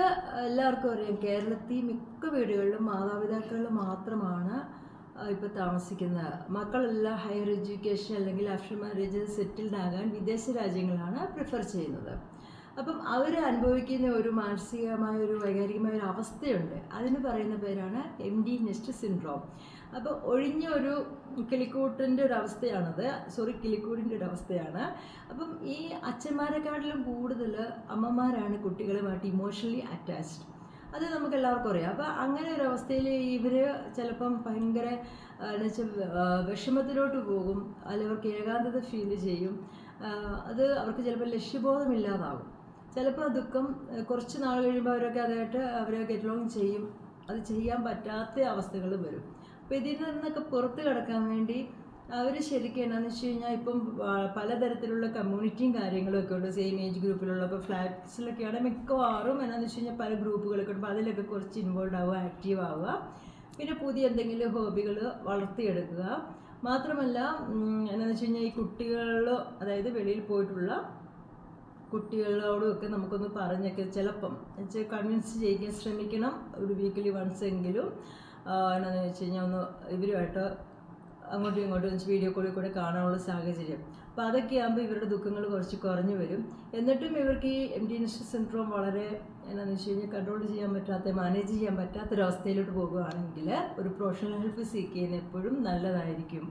എല്ലാവർക്കും അറിയാം കേരളത്തിൽ മിക്ക വീടുകളിലും മാതാപിതാക്കൾ മാത്രമാണ് ഇപ്പോൾ താമസിക്കുന്നത്. മക്കളെല്ലാം ഹയർ എഡ്യൂക്കേഷൻ അല്ലെങ്കിൽ ആഫ്റ്റർ മാരേജ് സെറ്റിൽഡ് ആകാൻ വിദേശ രാജ്യങ്ങളാണ് പ്രിഫർ ചെയ്യുന്നത്. അപ്പം അവർ അനുഭവിക്കുന്ന ഒരു മാനസികമായ ഒരു വൈകാരികമായ ഒരു അവസ്ഥയുണ്ട്. അതിന് പറയുന്ന പേരാണ് എം ഡി നെസ്റ്റ് സിൻഡ്രോം. അപ്പോൾ ഒഴിഞ്ഞ ഒരു കിളിക്കൂട്ടിന്റെ ഒരു അവസ്ഥയാണത്. സോറി കിളിക്കൂടിന്റെ ഒരു അവസ്ഥയാണ്. അപ്പം ഈ അച്ഛന്മാരെക്കാട്ടിലും കൂടുതൽ അമ്മമാരാണ് കുട്ടികളുമായിട്ട് ഇമോഷണലി അറ്റാച്ച്ഡ് അത് നമുക്ക് എല്ലാവർക്കും അറിയാം. അപ്പോൾ അങ്ങനെ ഒരു അവസ്ഥയിൽ ഇവർ ചിലപ്പം ഭയങ്കര എന്നുവെച്ചാൽ വിഷമത്തിലോട്ട് പോകും. അല്ലെങ്കിൽ അവർക്ക് ഏകാന്തത ഫീൽ ചെയ്യും. അത് അവർക്ക് ചിലപ്പോൾ ലക്ഷ്യബോധമില്ലാതാവും. ചിലപ്പോൾ ദുഃഖം കുറച്ച് നാൾ കഴിയുമ്പോൾ അവരൊക്കെ അതായിട്ട് അവരെ ഗെറ്റ് ലോങ് ചെയ്യും. അത് ചെയ്യാൻ പറ്റാത്ത അവസ്ഥകൾ വരും. അപ്പോൾ ഇതിൽ നിന്നൊക്കെ പുറത്ത് കിടക്കാൻ വേണ്ടി അവർ ശരിക്കും എന്നാന്ന് വെച്ച് കഴിഞ്ഞാൽ ഇപ്പം പലതരത്തിലുള്ള കമ്മ്യൂണിറ്റിയും കാര്യങ്ങളും ഒക്കെ ഉണ്ട്. സെയിം ഏജ് ഗ്രൂപ്പിലുള്ള ഇപ്പോൾ ഫ്ലാറ്റ്സിലൊക്കെയാണ് മിക്കവാറും എന്നാന്ന് വെച്ച് കഴിഞ്ഞാൽ പല ഗ്രൂപ്പുകളൊക്കെ ഉണ്ട്. അപ്പോൾ അതിലൊക്കെ കുറച്ച് ഇൻവോൾവ് ആവുക ആക്റ്റീവ് ആവുക. പിന്നെ പുതിയ എന്തെങ്കിലും ഹോബികൾ വളർത്തിയെടുക്കുക. മാത്രമല്ല എന്താണെന്ന് വെച്ച് കഴിഞ്ഞാൽ ഈ കുട്ടികളിലോ അതായത് വെളിയിൽ പോയിട്ടുള്ള കുട്ടികളോടും ഒക്കെ നമുക്കൊന്ന് പറഞ്ഞൊക്കെ ചിലപ്പം വെച്ചാൽ കൺവിൻസ് ചെയ്യിക്കാൻ ശ്രമിക്കണം ഒരു വീക്കിലി വൺസ് എങ്കിലും. എന്നാന്ന് വെച്ച് കഴിഞ്ഞാൽ ഒന്ന് ഇവരുമായിട്ട് അങ്ങോട്ടും ഇങ്ങോട്ടും വീഡിയോ കോളിൽ കൂടെ കാണാനുള്ള സാഹചര്യം. അപ്പോൾ അതൊക്കെ ആകുമ്പോൾ ഇവരുടെ ദുഃഖങ്ങൾ കുറച്ച് കുറഞ്ഞു വരും. എന്നിട്ടും ഇവർക്ക് ഈ എം സിൻഡ്രോം വളരെ എന്നാന്ന് വെച്ച് കഴിഞ്ഞാൽ കൺട്രോൾ ചെയ്യാൻ പറ്റാത്ത മാനേജ് ചെയ്യാൻ പറ്റാത്തൊരവസ്ഥയിലോട്ട് പോകുകയാണെങ്കിൽ ഒരു പ്രൊഫഷണൽ ഹെൽപ്പ് സീക്ക് ചെയ്യുന്ന എപ്പോഴും നല്ലതായിരിക്കും.